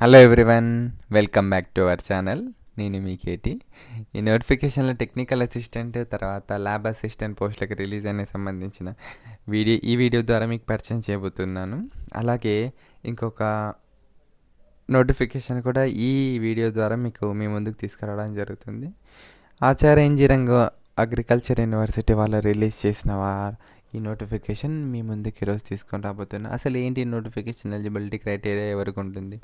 Hello everyone welcome back to our channel నేను మీ కేటి ఈ నోటిఫికేషన్లో టెక్నికల్ అసిస్టెంట్ తర్వాత ల్యాబ్ అసిస్టెంట్ పోస్టులకు రిలీజ్ అనే సంబంధించిన వీడియో ఈ వీడియో ద్వారా మీకు పరిచయం చేయబోతున్నాను. అలాగే ఇంకొక నోటిఫికేషన్ కూడా ఈ వీడియో ద్వారా మీకు మీ ముందుకు తీసుకురావడం జరుగుతుంది. ఆచార్య ఇంజనీరింగ్ అగ్రికల్చర్ యూనివర్సిటీ వాళ్ళు రిలీజ్ చేసిన వా ఈ నోటిఫికేషన్ మీ ముందుకు ఈరోజు తీసుకొని రాబోతున్నా. అసలు ఏంటి నోటిఫికేషన్ ఎలిజిబిలిటీ క్రైటీరియా ఎవరికి ఉంటుంది?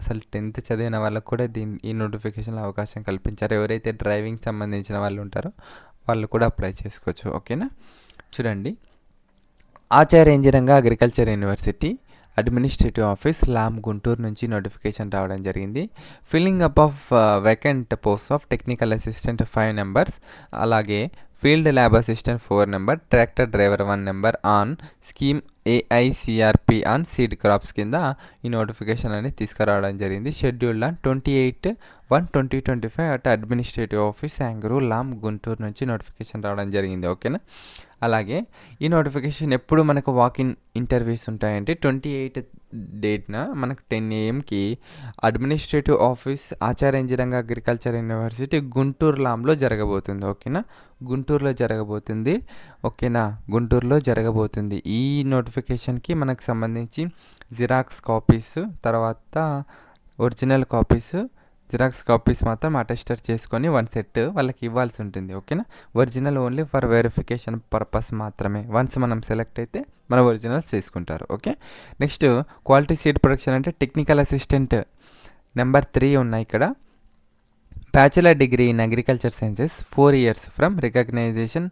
అసలు టెన్త్ చదివిన వాళ్ళకు కూడా దీని ఈ నోటిఫికేషన్లో అవకాశం కల్పించారు. ఎవరైతే డ్రైవింగ్ సంబంధించిన వాళ్ళు ఉంటారో వాళ్ళు కూడా అప్లై చేసుకోవచ్చు. ఓకేనా చూడండి. Acharya engineering agriculture university administrative office Lam Guntur నుంచి నోటిఫికేషన్ రావడం జరిగింది. Filling up of vacant post of technical assistant five numbers అలాగే field lab assistant four number tractor driver one number on scheme AICRP on seed crops కింద ఈ notification అనేది తీసుకురావడం జరిగింది. Schedule on twenty eight one twenty twenty five at administrative office ANGRAU Lam Guntur నుంచి notification రావడం జరిగింది. ఓకేనా? అలాగే ఈ నోటిఫికేషన్ ఎప్పుడు మనకు వాకిన్ ఇంటర్వ్యూస్ ఉంటాయంటే ట్వంటీ ఎయిట్ డేట్న? మనకు ten ఏఎంకి administrative office Acharya engineering agriculture university Guntur లాంలో జరగబోతుంది. ఓకేనా? గుంటూరులో జరగబోతుంది. ఓకేనా? గుంటూరులో జరగబోతుంది. ఈ నోటిఫికేషన్కి మనకు సంబంధించి జిరాక్స్ కాపీస్ తర్వాత ఒరిజినల్ కాపీస్ జిరాక్స్ కాపీస్ మాత్రం అటెస్టర్ చేసుకొని వన్ సెట్ వాళ్ళకి ఇవ్వాల్సి ఉంటుంది ఓకేనా? Original only for verification purpose మాత్రమే. వన్స్ మనం సెలెక్ట్ అయితే మన ఒరిజినల్స్ చేసుకుంటారు okay? Next quality seed production అంటే టెక్నికల్ అసిస్టెంట్ నెంబర్ త్రీ ఉన్నాయి ఇక్కడ. Bachelor degree in agriculture sciences four years from recognisation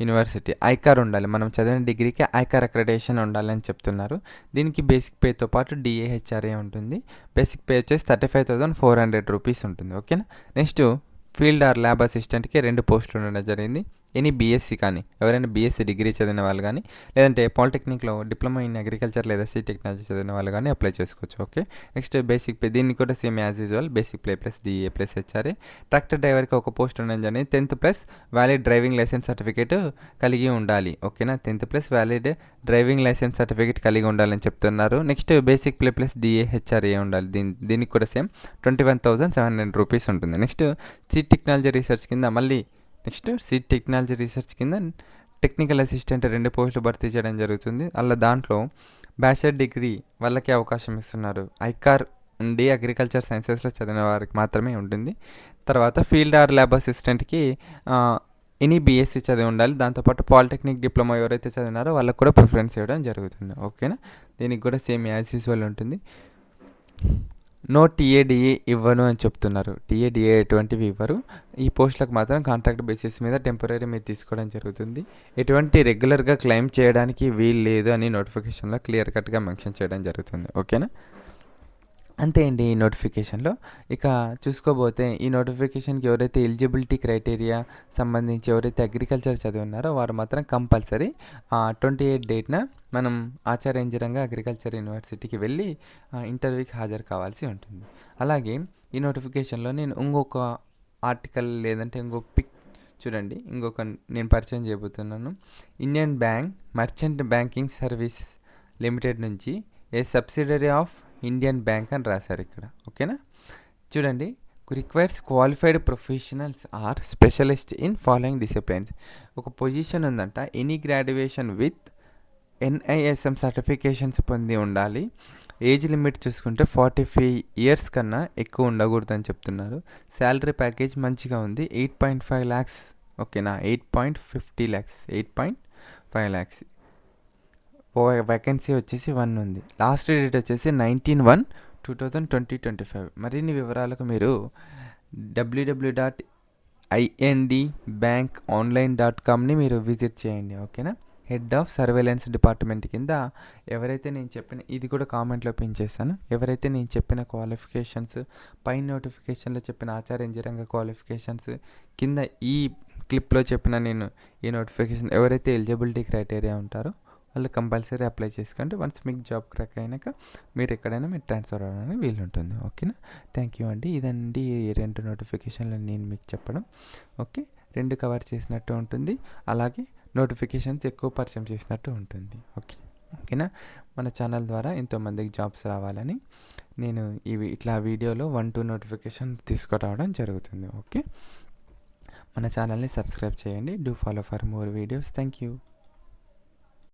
university. ICAR ఉండాలి. మనం చదివిన డిగ్రీకి ఐకార్ అక్రెడేషన్ ఉండాలని చెప్తున్నారు. దీనికి బేసిక్ పేతో పాటు డిఏహెచ్ఆర్ఏ ఉంటుంది. బేసిక్ పే వచ్చేసి thirty five thousand four hundred rupees ఉంటుంది. ఓకేనా? నెక్స్ట్ ఫీల్డ్ ఆర్ ల్యాబ్ అసిస్టెంట్కి రెండు పోస్టులు ఉండడం జరిగింది. ఎనీ బీఎస్సీ కానీ ఎవరైనా బీఎస్సీ డిగ్రీ చదివిన వాళ్ళు కానీ లేదంటే పాలిటెక్నిక్లో డిప్లొమా ఇన్ అగ్రికల్చర్ లేదా సి టెక్నాలజీ చదివిన వాళ్ళు కానీ అప్లై చేసుకోవచ్చు ఓకే? నెక్స్ట్ బేసిక్ పే దీన్ని కూడా same as usual basic play plus DA plus HRA tractor డ్రైవర్కి ఒక పోస్ట్ ఉండని జరిగింది tenth plus valid driving licence certificate కలిగి ఉండాలి ఓకేనా? Tenth plus valid driving licence certificate కలిగి ఉండాలని చెప్తున్నారు. Next basic play plus DA HRA ఉండాలి దీని దీనికి కూడా same twenty one thousand seven hundred rupees ఉంటుంది. నెక్స్ట్ సి టెక్నాలజీ రీసెర్చ్ కింద మళ్ళీ నెక్స్ట్ సీట్ టెక్నాలజీ రీసెర్చ్ కింద టెక్నికల్ అసిస్టెంట్ రెండు పోస్టులు భర్తీ చేయడం జరుగుతుంది. అలా దాంట్లో బ్యాచిలర్ డిగ్రీ వాళ్ళకి అవకాశం ఇస్తున్నారు. ఐకార్ ఉండి అగ్రికల్చర్ సైన్సెస్లో చదివిన వారికి మాత్రమే ఉంటుంది. తర్వాత ఫీల్డ్ ఆర్ ల్యాబ్ అసిస్టెంట్కి ఎనీ బీఎస్సీ చదివి ఉండాలి. దాంతోపాటు పాలిటెక్నిక్ డిప్లొమా ఎవరైతే చదివినారో వాళ్ళకి కూడా ప్రిఫరెన్స్ ఇవ్వడం జరుగుతుంది. ఓకేనా? దీనికి కూడా సేమ్ యాజ్ యూజువల్ ఉంటుంది. నో టీఏడిఏ ఇవ్వను అని చెప్తున్నారు. టీఏడిఏ ఎటువంటివి ఇవ్వరు. ఈ పోస్టులకు మాత్రం కాంట్రాక్ట్ బేసిస్ మీద టెంపరీ మీరు తీసుకోవడం జరుగుతుంది. ఎటువంటి రెగ్యులర్గా క్లెయిమ్ చేయడానికి వీలు లేదు అని నోటిఫికేషన్లో క్లియర్ కట్గా మెన్షన్ చేయడం జరుగుతుంది. ఓకేనా? అంతే అండి ఈ నోటిఫికేషన్లో. ఇక చూసుకోబోతే ఈ నోటిఫికేషన్కి ఎవరైతే ఎలిజిబిలిటీ క్రైటీరియా సంబంధించి ఎవరైతే అగ్రికల్చర్ చదివి ఉన్నారో వారు మాత్రం కంపల్సరీ ట్వంటీ ఎయిట్ డేట్న మనం ఆచార్య అగ్రికల్చర్ యూనివర్సిటీకి వెళ్ళి ఇంటర్వ్యూకి హాజరు కావాల్సి ఉంటుంది. అలాగే ఈ నోటిఫికేషన్లో నేను ఇంకొక ఆర్టికల్ లేదంటే ఇంకొక పిక్ చూడండి ఇంకొక నేను పరిచయం చేయబోతున్నాను. Indian bank merchant banking service limited నుంచి a subsidiary of Indian bank అని రాశారు ఇక్కడ. ఓకేనా? చూడండి. Requires qualified professionals or specialist in following disciplines ఒక పొజిషన్ ఉందంట. Any graduation with NISM certifications పొంది ఉండాలి. ఏజ్ లిమిట్ చూసుకుంటే ఫార్టీ ఫైవ్ ఇయర్స్ కన్నా ఎక్కువ ఉండకూడదు అని చెప్తున్నారు. శాలరీ ప్యాకేజ్ మంచిగా ఉంది. ఎయిట్ పాయింట్ ఫైవ్ ల్యాక్స్ ఓకేనా? Eight point fifty lakhs eight point five lakhs vacancy వచ్చేసి వన్ ఉంది. లాస్ట్ డేట్ వచ్చేసి nineteen one two thousand twenty twenty five మరిన్ని వివరాలకు మీరు WWW dot IND bank online dot కామ్ని మీరు విజిట్ చేయండి ఓకేనా? హెడ్ ఆఫ్ సర్వేలెన్స్ డిపార్ట్మెంట్ కింద ఎవరైతే నేను చెప్పిన ఇది కూడా కామెంట్లో పిన్ చేశాను. ఎవరైతే నేను చెప్పిన క్వాలిఫికేషన్స్ పై నోటిఫికేషన్లో చెప్పిన ఆచార్య ఇంజనీరింగ్ క్వాలిఫికేషన్స్ కింద ఈ క్లిప్లో చెప్పిన నేను ఈ నోటిఫికేషన్ ఎవరైతే ఎలిజిబిలిటీ క్రైటీరియా ఉంటారో వాళ్ళు కంపల్సరీ అప్లై చేసుకోండి. వన్స్ మీకు జాబ్ క్రాక్ అయినాక మీరు ఎక్కడైనా మీరు ట్రాన్స్ఫర్ అవ్వడానికి వీలు ఉంటుంది ఓకేనా? థ్యాంక్ యూ అండి. ఇదండి రెండు నోటిఫికేషన్లు నేను మీకు చెప్పడం. ఓకే? రెండు కవర్ చేసినట్టు ఉంటుంది. అలాగే నోటిఫికేషన్స్ ఎక్కువ పరిచయం చేసినట్టు ఉంటుంది. ఓకే? ఓకేనా? మన ఛానల్ ద్వారా ఎంతోమందికి జాబ్స్ రావాలని నేను ఇవి ఇట్లా వీడియోలో వన్ టూ నోటిఫికేషన్ తీసుకురావడం జరుగుతుంది. ఓకే? మన ఛానల్ని సబ్స్క్రైబ్ చేయండి. Do follow for more videos thank you